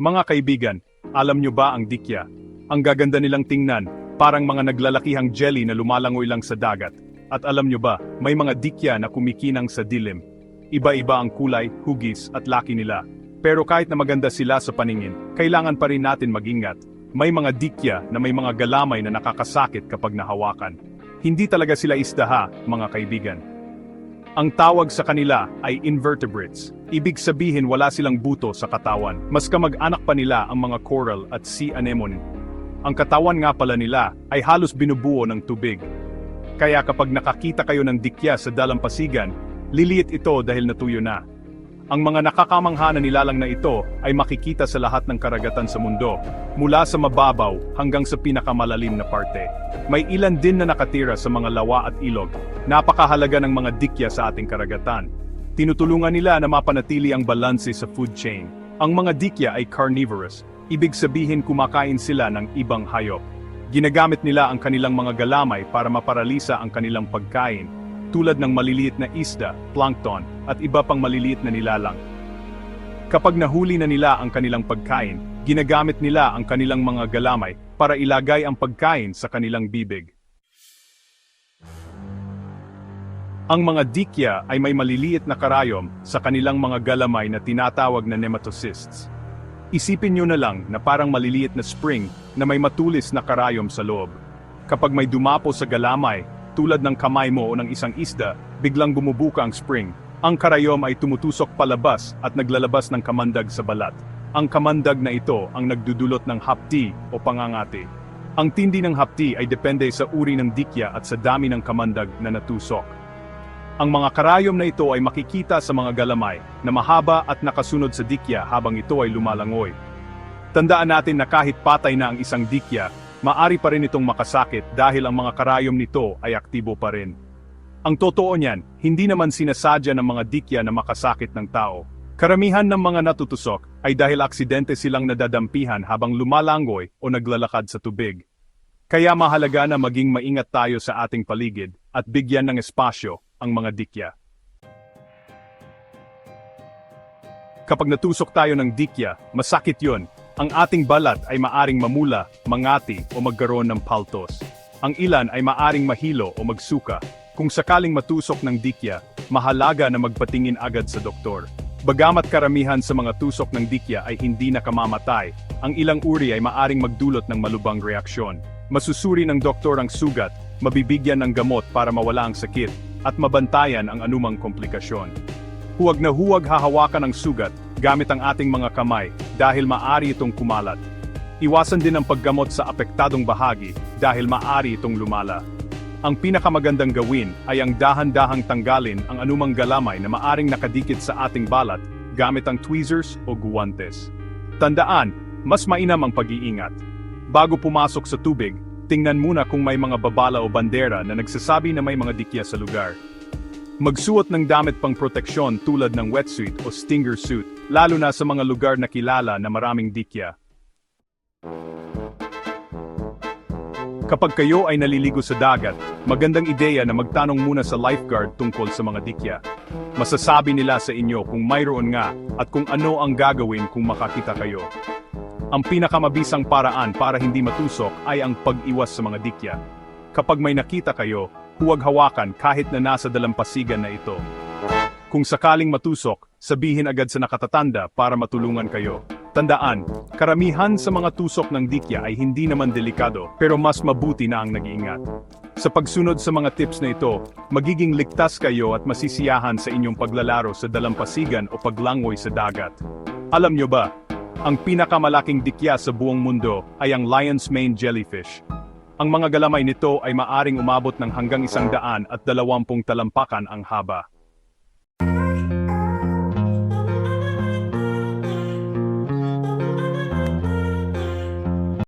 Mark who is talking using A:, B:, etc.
A: Mga kaibigan, alam nyo ba ang dikya? Ang gaganda nilang tingnan, parang mga naglalakihang jelly na lumalangoy lang sa dagat. At alam nyo ba, may mga dikya na kumikinang sa dilim. Iba-iba ang kulay, hugis at laki nila. Pero kahit na maganda sila sa paningin, kailangan pa rin natin magingat. May mga dikya na may mga galamay na nakakasakit kapag nahawakan. Hindi talaga sila isdaha, mga kaibigan. Ang tawag sa kanila ay invertebrates. Ibig sabihin wala silang buto sa katawan. Mas kamag-anak pa nila ang mga coral at sea anemone. Ang katawan nga pala nila ay halos binubuo ng tubig. Kaya kapag nakakita kayo ng dikya sa dalampasigan, liliit ito dahil natuyo na. Ang mga nakakamangha na nilalang na ito ay makikita sa lahat ng karagatan sa mundo, mula sa mababaw hanggang sa pinakamalalim na parte. May ilan din na nakatira sa mga lawa at ilog. Napakahalaga ng mga dikya sa ating karagatan. Tinutulungan nila na mapanatili ang balanse sa food chain. Ang mga dikya ay carnivorous, ibig sabihin kumakain sila ng ibang hayop. Ginagamit nila ang kanilang mga galamay para maparalisa ang kanilang pagkain, tulad ng maliliit na isda, plankton, at iba pang maliliit na nilalang. Kapag nahuli na nila ang kanilang pagkain, ginagamit nila ang kanilang mga galamay para ilagay ang pagkain sa kanilang bibig. Ang mga dikya ay may maliliit na karayom sa kanilang mga galamay na tinatawag na nematocysts. Isipin nyo na lang na parang maliliit na spring na may matulis na karayom sa loob. Kapag may dumapo sa galamay, tulad ng kamay mo o ng isang isda, biglang bumubuka ang spring. Ang karayom ay tumutusok palabas at naglalabas ng kamandag sa balat. Ang kamandag na ito ang nagdudulot ng hapti o pangangati. Ang tindi ng hapti ay depende sa uri ng dikya at sa dami ng kamandag na natusok. Ang mga karayom na ito ay makikita sa mga galamay na mahaba at nakasunod sa dikya habang ito ay lumalangoy. Tandaan natin na kahit patay na ang isang dikya, maari pa rin itong makasakit dahil ang mga karayom nito ay aktibo pa rin. Ang totoo niyan, hindi naman sinasadya ng mga dikya na makasakit ng tao. Karamihan ng mga natutusok ay dahil aksidente silang nadadampihan habang lumalangoy o naglalakad sa tubig. Kaya mahalaga na maging maingat tayo sa ating paligid at bigyan ng espasyo ang mga dikya. Kapag natusok tayo ng dikya, masakit yon. Ang ating balat ay maaring mamula, mangati o magkaroon ng paltos. Ang ilan ay maaring mahilo o magsuka. Kung sakaling matusok ng dikya, mahalaga na magpatingin agad sa doktor. Bagamat karamihan sa mga tusok ng dikya ay hindi nakamamatay, ang ilang uri ay maaring magdulot ng malubang reaksyon. Masusuri ng doktor ang sugat, mabibigyan ng gamot para mawala ang sakit, at mabantayan ang anumang komplikasyon. Huwag na huwag hahawakan ang sugat gamit ang ating mga kamay dahil maari itong kumalat. Iwasan din ang paggamot sa apektadong bahagi dahil maari itong lumala. Ang pinakamagandang gawin ay ang dahan-dahang tanggalin ang anumang galamay na maaring nakadikit sa ating balat gamit ang tweezers o guwantes. Tandaan, mas mainam ang pag-iingat. Bago pumasok sa tubig, tingnan muna kung may mga babala o bandera na nagsasabi na may mga dikya sa lugar. Magsuot ng damit pang proteksyon tulad ng wetsuit o stinger suit, lalo na sa mga lugar na kilala na maraming dikya. Kapag kayo ay naliligo sa dagat, magandang ideya na magtanong muna sa lifeguard tungkol sa mga dikya. Masasabi nila sa inyo kung mayroon nga at kung ano ang gagawin kung makakita kayo. Ang pinakamabisang paraan para hindi matusok ay ang pag-iwas sa mga dikya. Kapag may nakita kayo, huwag hawakan kahit na nasa dalampasigan na ito. Kung sakaling matusok, sabihin agad sa nakatatanda para matulungan kayo. Tandaan, karamihan sa mga tusok ng dikya ay hindi naman delikado pero mas mabuti na ang nag-iingat. Sa pagsunod sa mga tips na ito, magiging ligtas kayo at masisiyahan sa inyong paglalaro sa dalampasigan o paglangoy sa dagat. Alam nyo ba, ang pinakamalaking dikya sa buong mundo ay ang lion's mane jellyfish. Ang mga galamay nito ay maaring umabot ng hanggang isang daan at dalawampung talampakan ang haba.